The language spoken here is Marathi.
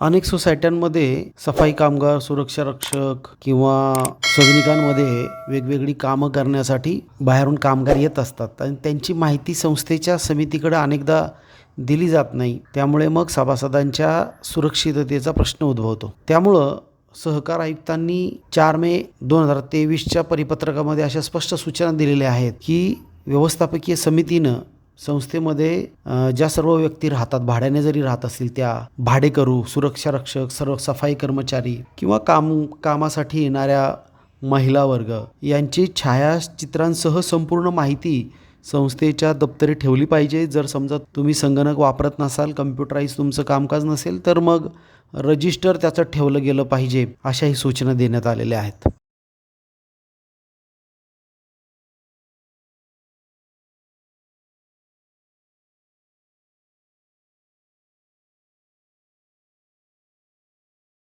अनेक सोसायट्यांमध्ये सफाई कामगार सुरक्षा रक्षक किंवा सैनिकांमध्ये वेगवेगळी कामं करण्यासाठी बाहेरून कामगार येत असतात. आणि त्यांची माहिती संस्थेच्या समितीकडे अनेकदा दिली जात नाही. त्यामुळे मग सभासदांच्या सुरक्षिततेचा प्रश्न उद्भवतो. त्यामुळं सहकार आयुक्तांनी चार मे दोन हजार तेवीसच्या परिपत्रकामध्ये अशा स्पष्ट सूचना दिलेल्या आहेत की व्यवस्थापकीय समितीनं संस्थेमध्ये ज्या सर्व व्यक्ती राहतात भाड्याने जरी राहत असतील त्या भाडेकरू सुरक्षा रक्षक सर्व सफाई कर्मचारी किंवा काम कामासाठी येणाऱ्या महिला वर्ग यांची छायाचित्रांसह संपूर्ण माहिती संस्थेच्या दप्तरी ठेवली पाहिजे. जर समजा तुम्ही संगणक वापरत नसाल कम्प्युटराईज तुमचं कामकाज नसेल तर मग रजिस्टर त्याचं ठेवलं गेलं पाहिजे अशाही सूचना देण्यात आलेल्या आहेत.